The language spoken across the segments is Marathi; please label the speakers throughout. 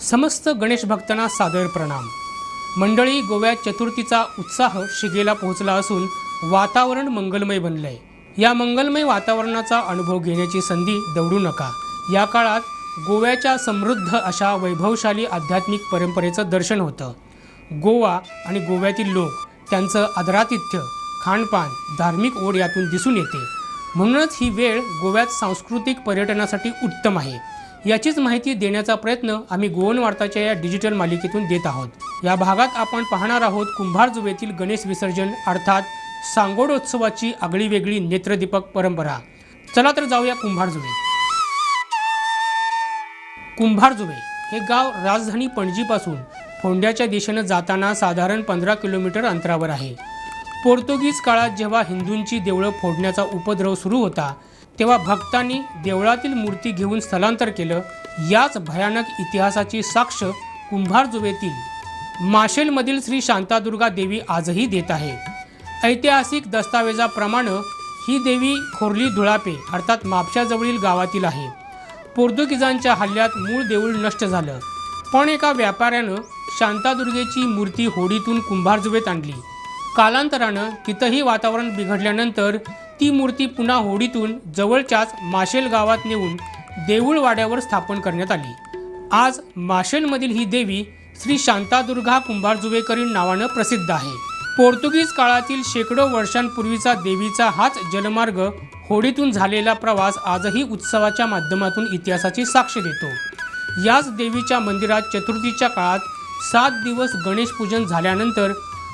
Speaker 1: समस्त गणेश भक्तांना सादर प्रणाम. मंडळी गोव्यात चतुर्थीचा उत्साह शिगेला पोहोचला असून वातावरण मंगलमय बनलंय. या मंगलमय वातावरणाचा अनुभव घेण्याची संधी दवडू नका. या काळात गोव्याच्या समृद्ध अशा वैभवशाली आध्यात्मिक परंपरेचं दर्शन होतं. गोवा आणि गोव्यातील लोक त्यांचं आदरातिथ्य खाणपान धार्मिक ओढ यातून दिसून येते. म्हणूनच ही वेळ गोव्यात सांस्कृतिक पर्यटनासाठी उत्तम आहे. याचीच माहिती देण्याचा प्रयत्न आम्ही गोवन वार्ताच्या या डिजिटल मालिकेतून देत आहोत. या भागात आपण पाहणार आहोत कुंभारजुवेतील गणेश विसर्जन अर्थात सांगोडोत्सवाची आगळी वेगळी नेत्रदीपक परंपरा. चला तर जाऊया कुंभारजुवेत कुंभारजुवे हे गाव राजधानी पणजीपासून फोंड्याच्या दिशेनं जाताना साधारण पंधरा किलोमीटर अंतरावर आहे. पोर्तुगीज काळात जेव्हा हिंदूंची देवळं फोडण्याचा उपद्रव सुरू होता तेव्हा भक्तांनी देवळातील मूर्ती घेऊन स्थलांतर केलं. याच भयानक इतिहासाची साक्ष कुंभारजुवेतील माशेलमधील श्री शांतादुर्गा देवी आजही देत आहे. ऐतिहासिक दस्तावेजाप्रमाणे ही देवी खोर्ली धुळापे अर्थात मापशाजवळील गावातील आहे. पोर्तुगीजांच्या हल्ल्यात मूळ देऊळ नष्ट झालं. पण एका व्यापाऱ्यानं शांतादुर्गेची मूर्ती होडीतून कुंभारजुवेत आणली. कालांतरानं तिथंही वातावरण बिघडल्यानंतर ती मूर्ती पुन्हा होडीतून जवळच्याच माशेल गावात नेऊन देऊळ वाड्यावर स्थापन करण्यात आली. आज माशेलमधील ही देवी श्री शांतादुर्गा कुंभारजुवेकरी नावानं प्रसिद्ध आहे. पोर्तुगीज काळातील शेकडो वर्षांपूर्वीचा देवीचा हाच जलमार्ग होडीतून झालेला प्रवास आजही उत्सवाच्या माध्यमातून इतिहासाची साक्ष देतो. याच देवीच्या मंदिरात चतुर्थीच्या काळात सात दिवस गणेश पूजन झाल्यानंतर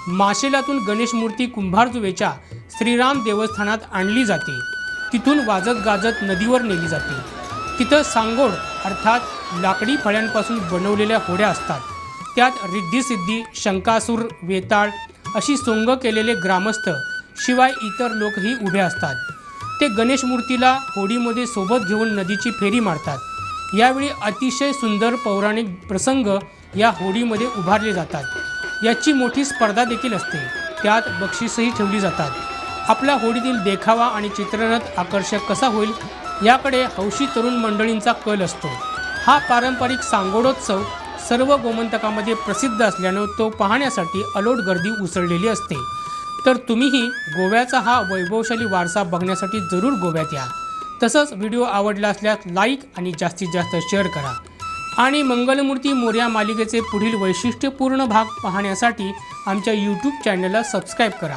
Speaker 1: माशेलातून गणेश मूर्ती कुंभारजुवेच्या श्रीराम देवस्थानात आणली जाते. तिथून वाजत गाजत नदीवर नेली जाते. तिथं सांगोड अर्थात लाकडी फळ्यांपासून बनवलेल्या होड्या असतात. त्यात रिद्धिसिद्धी शंकासूर वेताळ अशी सोंग केलेले ग्रामस्थ शिवाय इतर लोकही उभे असतात. ते गणेश मूर्तीला होडीमध्ये सोबत घेऊन नदीची फेरी मारतात. यावेळी अतिशय सुंदर पौराणिक प्रसंग या होडीमध्ये उभारले जातात. याची मोठी स्पर्धा देखील असते. त्यात बक्षीसही ठेवली जातात. आपल्या होडीतील देखावा आणि चित्ररथ आकर्षक कसा होईल याकडे हौशी तरुण मंडळींचा कल असतो. हा पारंपरिक सांगोडोत्सव सर्व गोमंतकामध्ये प्रसिद्ध असल्यानं तो पाहण्यासाठी अलोट गर्दी उसळलेली असते. तर तुम्हीही गोव्याचा हा वैभवशाली वारसा बघण्यासाठी जरूर गोव्यात या. तसंच व्हिडिओ आवडला असल्यास लाईक आणि जास्तीत जास्त शेअर करा. आणि मंगलमूर्ती मोर्या मालिकेचे पुढील वैशिष्ट्यपूर्ण भाग पाहण्यासाठी आमच्या यूट्यूब चॅनलला सबस्क्राईब करा.